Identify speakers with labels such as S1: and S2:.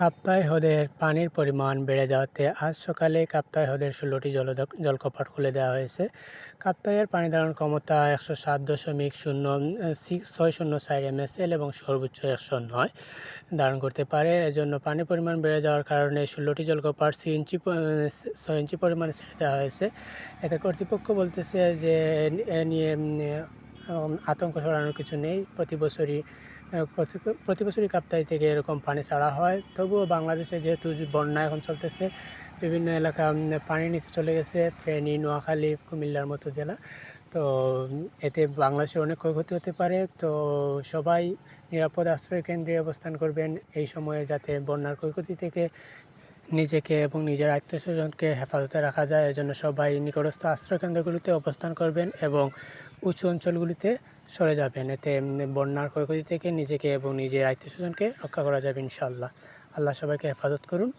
S1: কাপ্তাই হ্রদের পানির পরিমাণ বেড়ে যাওয়াতে আজ সকালে কাপ্তাই হ্রদের ষোলোটি জলদ জলকপাট খুলে দেওয়া হয়েছে। কাপ্তাইয়ের পানি ধারণ ক্ষমতা একশো সাত দশমিক শূন্য ছয় শূন্য চার এমএসএল এবং সর্বোচ্চ একশো নয় ধারণ করতে পারে। এজন্য পানির পরিমাণ বেড়ে যাওয়ার কারণে ষোলোটি জলকপাট ছয় ইঞ্চি ছয় ইঞ্চি পরিমাণে ছেড়ে দেওয়া হয়েছে। এতে কর্তৃপক্ষ বলতেছে যে এ নিয়ে আতঙ্ক ছড়ানোর কিছু নেই। প্রতি বছরই প্রতি- বছরই কাপ্তাই থেকে এরকম পানি ছাড়া হয়। তবুও বাংলাদেশে যেহেতু বন্যা এখন চলতেছে, বিভিন্ন এলাকা পানির নিচে চলে গেছে, ফেনী, নোয়াখালী, কুমিল্লার মতো জেলা। তো এতে বাংলাদেশের অনেক ক্ষয়ক্ষতি হতে পারে। তো, সবাই নিরাপদ আশ্রয় কেন্দ্রে অবস্থান করবেন এই সময়ে যাতে বন্যার ক্ষয়ক্ষতি থেকে নিজেকে এবং নিজের আত্মীয় স্বজনকে হেফাজতে রাখা যায়। এজন্য সবাই নিকটস্থ আশ্রয় কেন্দ্রগুলিতে অবস্থান করবেন এবং উঁচু অঞ্চলগুলিতে সরে যাবেন। এতে বন্যার ক্ষয়ক্ষতি থেকে নিজেকে এবং নিজের আত্মীয় স্বজনকে রক্ষা করা যাবে ইনশাল্লাহ আল্লাহ সবাইকে হেফাজত করুন।